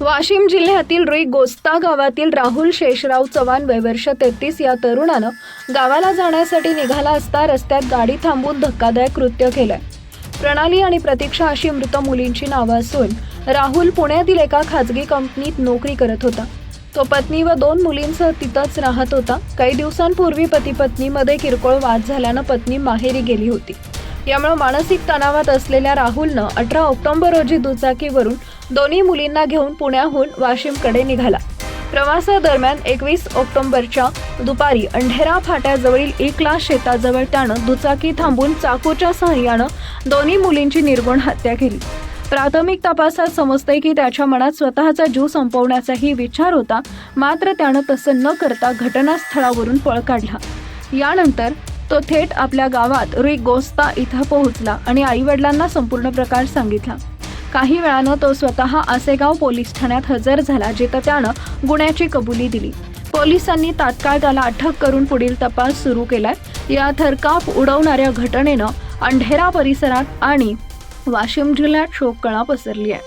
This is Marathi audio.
वाशिम जिल्ह्यातील रुई गोस्ता गावातील राहुल शेषराव चव्हाण वयवर्ष तेहतीस या तरुणानं गावाला जाण्यासाठी निघाला असता रस्त्यात गाडी थांबून धक्कादायक कृत्य केलंय. प्रणाली आणि प्रतीक्षा अशी मृत मुलींची नावं असून राहुल पुण्यातील एका खाजगी कंपनीत नोकरी करत होता. तो पत्नी व दोन मुलींसह तिथंच राहत होता. काही दिवसांपूर्वी पती पत्नीमध्ये किरकोळ वाद झाल्यानं पत्नी माहेरी गेली होती. यामुळे मानसिक तणावात असलेल्या राहुलनं अठरा ऑक्टोबर रोजी दुचाकीवरून दोन्ही मुलींना घेऊन पुण्याहून वाशिमकडे निघाला. प्रवासादरम्यान एकवीस ऑक्टोबरच्या दुपारी अंढेरा फाट्याजवळील एकला शेताजवळ त्यानं दुचाकी थांबून चाकूच्या सहाय्यानं दोन्ही मुलींची निर्गुण हत्या केली. प्राथमिक तपासात समजतंय की त्याच्या मनात स्वतःचा जीव संपवण्याचाही विचार होता मात्र त्यानं तसं न करता घटनास्थळावरून पळ काढला. यानंतर तो थेट आपल्या गावात रुई गोस्ता इथं पोहोचला आणि आईवडिलांना संपूर्ण प्रकार सांगितला. काही वेळानं तो स्वतः आसेगाव पोलीस ठाण्यात हजर झाला जिथं त्यानं गुन्ह्याची कबुली दिली. पोलिसांनी तात्काळ त्याला अटक करून पुढील तपास सुरू केलाय. या थरकाप उडवणाऱ्या घटनेनं अंढेरा परिसरात आणि वाशिम जिल्ह्यात शोककळा पसरली आहे